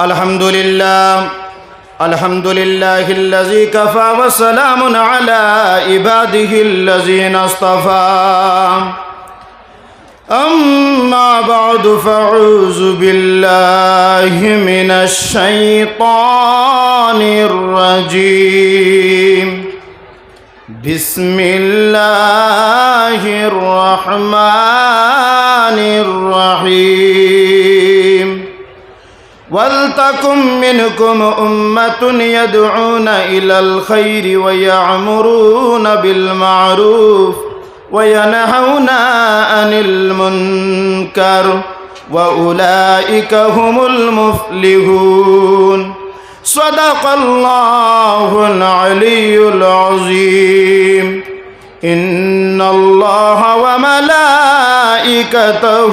الحمد لله الحمد لله الذي كفى وسلام على عباده الذين اصطفى أما بعد فاعوذ بالله من الشيطان الرجيم بسم الله الرحمن الرحيم ولتكن منكم أمة يدعون إلى الخير ويعمرون بالمعروف وينهون عن المنكر وأولئك هم المفلحون صدق الله العلي العظيم إن الله وملائكته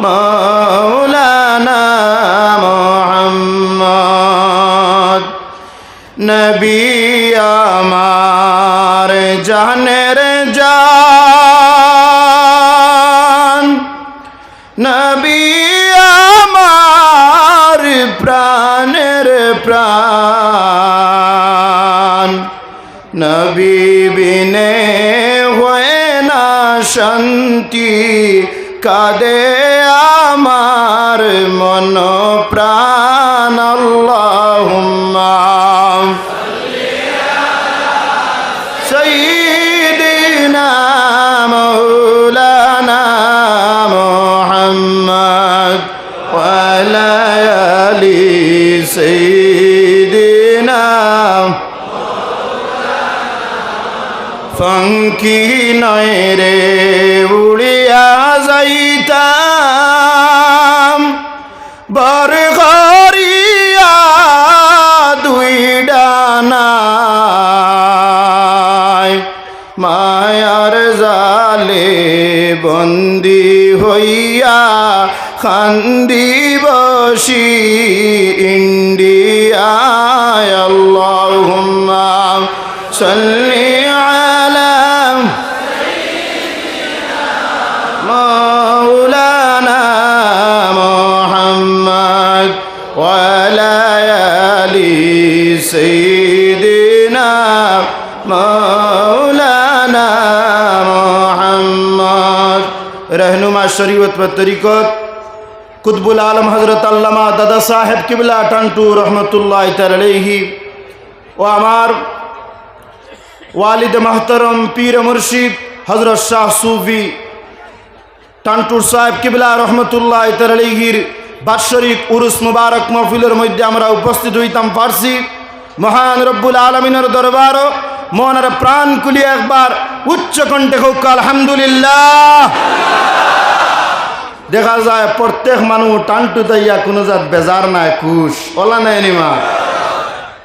মৌলানা মোহাম্মদ। নবী আমার জানের জান। নবী আমার প্রাণের প্রাণ। নবী বিনে হয় না শান্তি কাদে আমার মন প্রাণ, আল্লাহুম্মা। সাইয়্যিদিনা মাওলানা মুহাম্মদ ওয়া লা আলি সাইয়্যিদিনা নয় রে উড়ি দিবসি ইন্ডিয়ায় আল্লাহুম্মা সাল্লি আলা মাওলানা মুহাম্মদ ওয়া আলা আলি সাইয়্যিদিনা মাওলানা মুহাম্মদ রহনুমা শরীয়ত বা তরিকত কুতবুল আলম হজরত আল্লামা দাদা সাহেব কিবলা টান্টু রহমতুল্লাহ তালহি ও আমার ওয়ালিদ মাহতরম পীর মুর্শিদ হজরত শাহ সুফি টান্টুর সাহেব কিবলা রহমতুল্লাহ তালহির বাৎসরিক উরুস মুবারক মহফিলের মধ্যে আমরা উপস্থিত হইতাম পারছি মহান রব্বুল আলমিনের দরবার মনের প্রাণ কুলি একবার উচ্চ কণ্ঠে হোক, আলহামদুলিল্লাহ। দেখা যায় প্রত্যেক মানুষ টান্টু তাইয়া কোনো জাত বেজার নাই খুশ ওলা নাই নিমা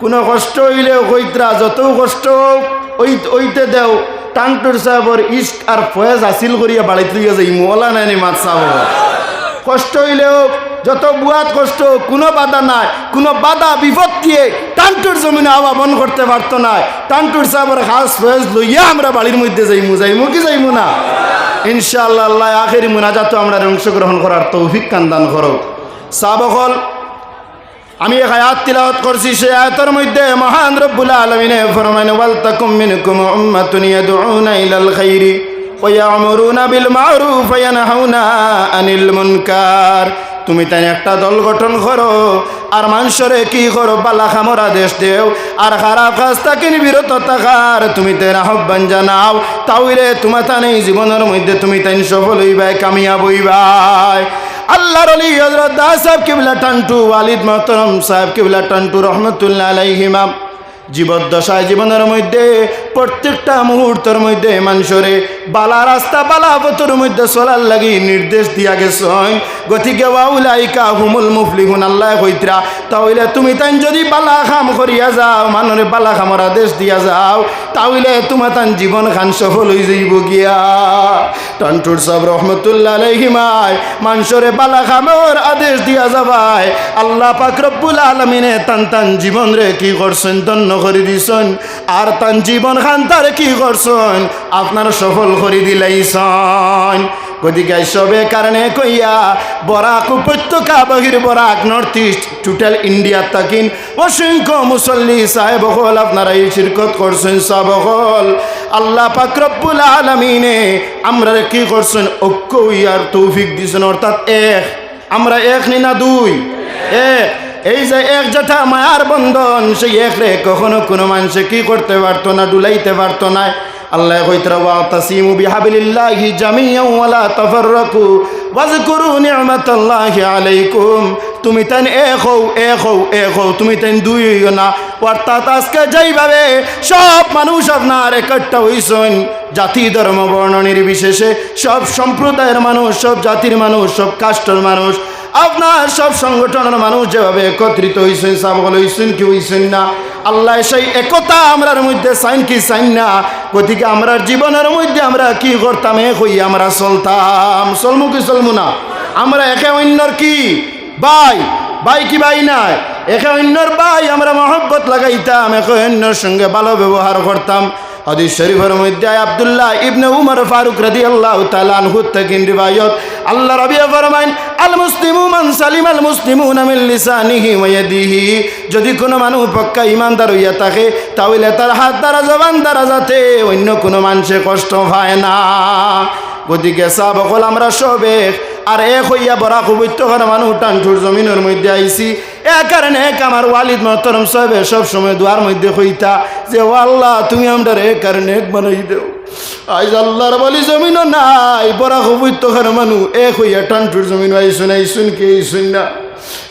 কোনো কষ্ট হইলেও কইত্রা যত কষ্ট ওই ওইতে দেও টাংটুর সাহেবর ইস্ক আর ফয়েজ হাসিল করিয়া বাড়িতে লইয়া যাই মোলা নাইনি মাত সাহেব কষ্ট হইলেও যত বুয়াত কষ্ট কোনো বাধা নাই। কোনো বাধা বিপত্তিয়ে টান্টুর জমিনে আবা বন করতে পারতো না টান্টুর সাহেবর খাস ফয়েজ লইয়া আমরা বাড়ির মধ্যে যাইমু। যাইমু কি যাইমু না? ইনশাআল্লাহ আল্লাহ আখেরি মুনাজাত আমরা অংশগ্রহণ করার তৌফিক কান্দান করো সাবকল, আমি এক আয়াত তিলাওয়াত করছি সে আয়াতের মধ্যে মহান রব্বুল আলমিনে ফরমান ওয়াল তাকুম মিনকুম উম্মাতুন ইয়াদউনা ইলাল খাইরি ওয়া ইয়ামুরুনা বিল মারুফ ওয়া ইয়ানহাউনা আনিল মুনকার। তুমি তাই একটা দল গঠন করো। আর মানুষরে কি করো? বালা খামরা দেশ দেও। আর খারাপ কাজ তাকে বিরত থাকার। তুমি তাই আহ্বান জানাও। তাইলে তোমার তাই জীবনের মধ্যে তুমি তাই সফল হইবাই কামিয়াব হইবাই আল্লাহর অলি হজরত দাস সাহেব কিবলা টান্টু, ওয়ালিদ মাহতরম সাহেব কিবলা টান্টু রহমতুল্লাহ আলাইহিমা। জীবদ্দশায় জীবনের মধ্যে, প্রত্যেকটা মুহূর্তের মধ্যে মানুষরে বালা রাস্তা, বালা পথর মধ্যে চলার লাগি নির্দেশ দিয়া গেছেন। গতিকে ওয়াউলাইকা হুমুল মুফলিহুন, আল্লাহ কইত্রা, তাহলে তুমি তাই যদি বালা খাম করিয়া যাও, মানুরে বালা খামর আদেশ দিয়া যাও, তাহলে তোমার তান জীবন খান সফল হয়ে যাইব গিয়া। টন্টুর সব রহমতুল্লাহ আলাইহিমায়। মানসরে বালা খামর আদেশ দিয়া যাবায়। আল্লাহ পাক রব্বুল আলমিনে তান তান জীবন রে কি করছেন ধন্য করে দিছেন। আর তান জীবন খান তার কি করছেন? আপনার সফল করে দিলাইছেন। গতিকে সবে কারণে কইয়া, বরাক উপত্যকা বহির Barak north east total India তাকিন। অসংখ্য মুসল্লি, সাহেব হল, আপনারা এই শিরকত করছেন, সব হল। আল্লাহ পাকরব্বুল আলমিনে আমরা কি করছেন? ঐক্য ইয়ার তৌফিক দিছেন, অর্থাৎ এক। আমরা এক নি না দুই? এক। এই যে এক যেটা মায়ার বন্ধন, সেই এক রে কখনো কোনো মানুষে কি করতে পারতো না ডুলাইতে পারতো না। আল্লাহ কইতরা ওয়া তাসিমু বিহাবিলিল্লাহি জামিয়ান ওয়ালা তাফাররাকু ওয়াজকুরু নি'মাতাল্লাহি আলাইকুম। তুমি তাই এক হও এক হও এক হও, তুমি তাই দুই হইও না। অর্থাৎ আজকে যেইভাবে সব মানুষ আপনার একটা হইছেন, জাতি ধর্ম বর্ণ নির্বিশেষে সব সম্প্রদায়ের মানুষ, সব জাতির মানুষ, সব কাস্টর মানুষ, আপনার সব সংগঠনের মানুষ যেভাবে একত্রিত হয়েছেন সাবল হয়েছেন কি হয়েছেন না। আল্লাহ সেই একতা আমরার মধ্যে, সাইন কি সাইন না? গতিকে আমরার জীবনের মধ্যে আমরা কি করতাম, এক হই আমরা চলতাম। চলমু কি চলমু না? আমরা একে অন্যর কি? ভাই ভাই কি ভাই নাই? একে অন্যর ভাই আমরা মহব্বত লাগাইতাম, একে অন্যর সঙ্গে ভালো ব্যবহার করতাম। হাদিস শরীফের মধ্যে আব্দুল্লাহ ইবনে উমর ফারুক রাদিয়াল্লাহু তাআলা আনহু থেকে রিওয়ায়াত আল্লাহ রাবি ফরমাইন, আল মুসলিমু মান সালিম আল মুসলিমুনা মিন লিসানিহি ওয়া ইয়াদিহি। যদি কোনো মানুষ পক্কা ইমানদার হইয়া থাকে, তাহলে তার হাত দ্বারা জবান দ্বারা যাতে অন্য কোনো মানুষে কষ্ট পায় না। গতিকে সাব বকল আমরা সবে আর এক হইয়া বড়া উপত্যকার মানুষ টানঠুর জমিনের মধ্যে আইছি। এ কারণে এক আমার ওয়ালিদ মহতরম সবে সবসময় দুয়ার মধ্যে হইতা যে, ও আল্লাহ, তুমি আমরা এ কারণে এক বানাই দেও আজ আল্লাহর বলি জমিনও নাই, বড়া উপত্যকার মানুষ এক হইয়া টানঠুর জমিন আইসুন আইসুন কে আইসুন না।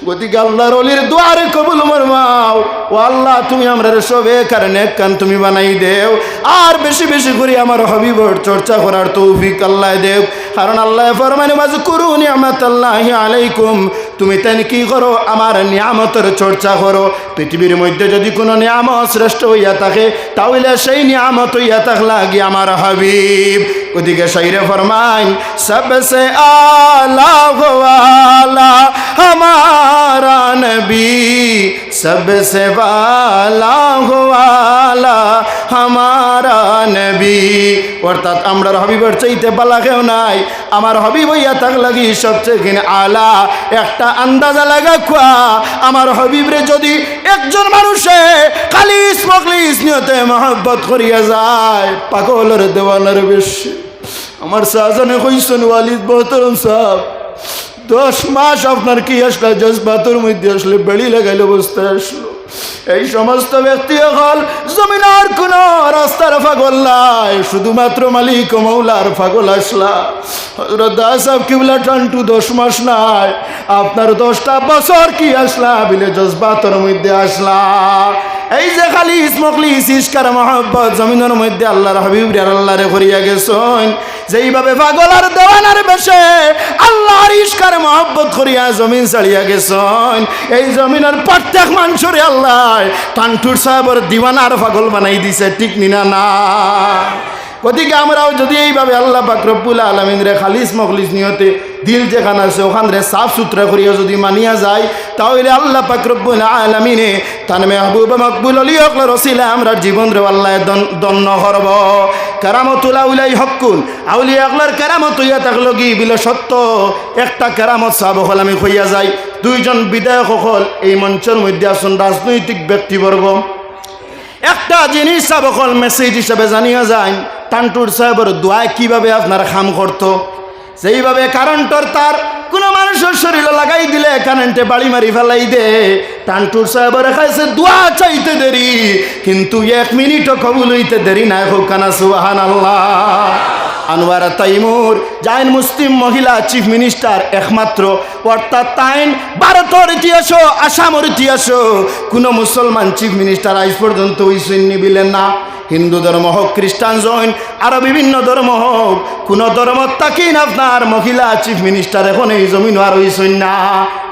গতিকে আল্লাহর অলির দুয়ারে কবুল মারমাও ও আল্লাহ, তুমি আমরা সবে কারণে কান তুমি বানাই দেও। আর বেশি বেশি করে আমার হবিবর চর্চা করার তৌফিক আল্লাহ দেও। কারণ আল্লাহ ফরমানে বাজ করু নিয়ামত আল্লাহ আলাইকুম। তুমি তাই কি করো আমার নিয়ামতের চর্চা করো পৃথিবীর মধ্যে যদি কোনো নিয়ামত শ্রেষ্ঠ হইয়া থাকে তাহলে সেই নিয়ামত হইয়া থাকলা কি আমার হাবিব ওদিকে শাইরে ফরমাইন সবসে আলা গোয়ালা हमारा नबी सबसे वाला গোয়ালা হামারা নবী। অর্থাৎ আমরা হবিবর চাইতে পালা কেউ নাই। আমার হবিব হইয়া থাক লাগি সবচেয়ে আলা। একটা আন্দাজা লাগা খোয়া। আমার হবিবরে যদি একজন মানুষে খালিস মখলিস নিয়তে মহব্বত করিয়া যায়, পাগলের দেওয়ানের বেশি। আমার শাহজানে কইসন ওয়ালিদ বহতরম সাহ দশ মাস আপনার কি আসলে জজবাতর মধ্যে আসলে বেড়ি লাগাইলে বসতে আসলো। এই সমস্ত ব্যক্তি হল জমিনার কোন রাস্তার ফাগল নাই, শুধুমাত্র মালিক মৌলার ফাগল আসলা। হজরত দাস কিবলা টান্টু দশ মাস নাই, আপনার দশটা বছর কি আসলা? বিলে জজবাতর মধ্যে আসলা। এই যে খালি ইসমকলি ইস্কার, মহব্বত, জমিনের মধ্যে আল্লাহর হাবিব আল্লাহরে করিয়া গেছেন। যেইভাবে পাগলার দেওয়ানার বেশে আল্লাহর ইস্কার, মহব্বত করিয়া জমিন চালিয়া গেছেন। এই জমিনের প্রত্যেক মানুষরে আল্লাহ টানটুর সাহেবর দিওয়ানার পাগল বানাই দিছে, ঠিক নিনা না? গতিকে আমরাও যদি এইভাবে আল্লাহ পাকরবুল আলমিনরে খালিস মখলিস নিয়তে দিল যেখানে আছে ওখান রে সাফ সুতরা করিয়া যদি মানিয়া যায়, তাহলে আল্লাহ পাকরবুল আলমিনে তান মেহবুব মকবুল অলি অকল রসিলে আমরা জীবন রে আল্লাহ দন্ন করব। কেরামতুল আউলাই হকুন আউলি আকলার কেরামত হইয়া থাকল কি বিলে সত্য। একটা কেরামত সাব হল আমি হইয়া যাই। দুইজন বিধায়ক সকল এই মঞ্চের মধ্যে আসুন, রাজনৈতিক ব্যক্তিবর্গ। একটা জিনিস সাহেব অকল মেসেজ হিসাবে জানিয়ে যায় টান্টুর সাহেবের দোয়ায় কীভাবে আপনার খাম করতো? সেইভাবে কারেন্টর তার কোনো মানুষের শরীরে লাগাই দিলে, কারেন্টে বাড়ি মারি ফেলাই দে। টান্টুর সাহেবের খাইছে দোয়া চাইতে দেরি, কিন্তু এক মিনিটও কবুল হইতে দেরি না হোক কানা সুবাহান আল্লাহ আনোয়ারা তাইমুর, জাইন মুসলিম মহিলা চিফ মিনিস্টার একমাত্র। অর্থাৎ তাইন ভারতের ইতিহাস, আসামের ইতিহাস। কোনো মুসলমান চিফ মিনিস্টার আজ পর্যন্ত ওই সৈন্য বিলেন না। হিন্দু ধর্ম হোক, খ্রিস্টান, জৈন, আরও বিভিন্ন ধর্ম হোক, কোন ধর্ম তাকিন আপনার মহিলা চিফ মিনিস্টার এখন এই জমিন আর হইছেন না।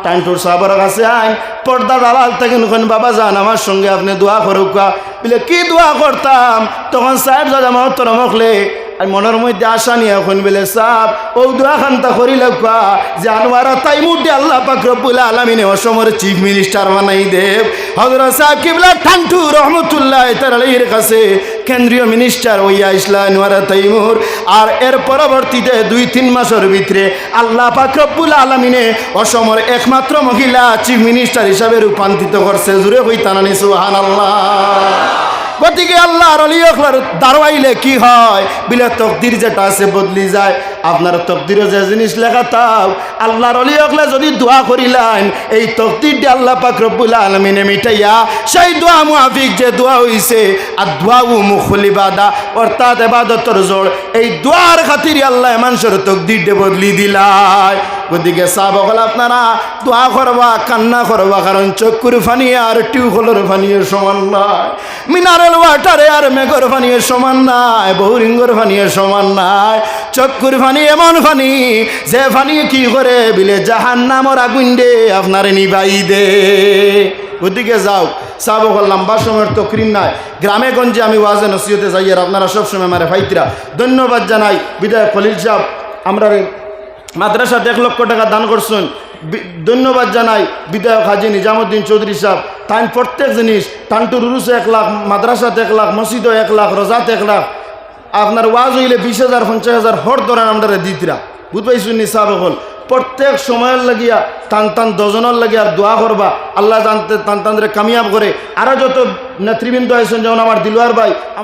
টাইমটোর সাহাবার কাছে আইন পর্দা দালাল থাকেন ওখানে বাবা যান, আমার সঙ্গে আপনি দোয়া করুক বলে, কি দোয়া করতাম? তখন সাহেব দাদা মহত্তর মখলে আর মনের মধ্যে আশা নিয়ে এখন বলে সাপ ও দোয়া খান্তা করি লক্ষা যে আনোয়ারা তাই মুড্ডে আল্লাহ পাক রব্বুল আলমিনে অসমের চিফ মিনিস্টার বানাই দেব। হজরত সাহেব কিবলা ঠান্টু রহমতুল্লাহ তার আলীর কাছে কেন্দ্রীয় মিনিস্টার হইয়া ইসলা আনোয়ারা তাইমুর। আর এর পরবর্তীতে দুই, তিন মাসের ভিতরে আল্লাহ পাক রব্বুল আলমিনে অসমের একমাত্র মহিলা চিফ মিনিস্টার হিসাবে রূপান্তরিত করছে। জুড়ে হইতানানি সুহান আল্লাহ গতিকে আল্লাহ আল্লাহর অলিয়কলার দাঁড়াইলে কি হয়? বিলে তকদির যেটা আছে বদলি যায়। আপনার তকদিরও যে জিনিস লেখা তাও আল্লাহর অলিয়কলা যদি দোয়া করিলেন, এই তকদিরটি আল্লাহ পাক রব্বুল আলমিনে মিটাইয়া, সেই দোয়া মুআফিক যে দোয়া হইছে আর দোয়া উ মুখলিবাদা, অর্থাৎ এবাদতর জোর, এই দোয়ার খাতিরে আল্লাহ মানুষের তকদিরটা বদলি দিলায় গতিকে চাহ বকল আপনারা দোয়া করবা, কান্না করবা, কারণ চক্ষুর ফানি আর টিউবওয়েলের ফানিয়ে সমান নয় মিনারেল ওয়াটারে আর মেঘর ফানিয়ে সমান নাই, বহুরিঙ্গর ফানিয়ে সমান নাই চক্ষুর ফানি, এমন ফানি, যে ফানি কি করে বিলে জাহান নামর আগুন দে আপনার নিবাই দে। ওদিকে যাও চাব লম্বা সময়ের তকরিন নাই। গ্রামে গঞ্জে আমি ওয়াজে নসিহতে যাই আর আপনারা সবসময় মারে ভাইতরা ধন্যবাদ জানাই, বিদায় খলিল সাহ আমরা মাদ্রাসা এক লক্ষ টাকা দান করছেন। ধন্যবাদ জানাই, বিধায়ক হাজি নিজামুদ্দিন চৌধুরী সাহেব। তাই প্রত্যেক জিনিস টান্টুর উরুসে এক লাখ, মাদ্রাসাতে এক লাখ, মসজিদও এক লাখ, রোজাতে এক লাখ আপনার ওয়াজ হইলে বিশ হাজার, পঞ্চাশ হাজার হর ধরেন আমরা দিতরা বুঝ পাইছুন নি সাহেব হল? প্রত্যেক সময়ের লাগিয়া টান টান দজনের লাগিয়া দোয়া করবা। আল্লাহ জানতে টান টান কামিয়াব করে। আরও যত নেতৃবৃন্দ আছেন যেমন আমার দিলোয়ার ভাই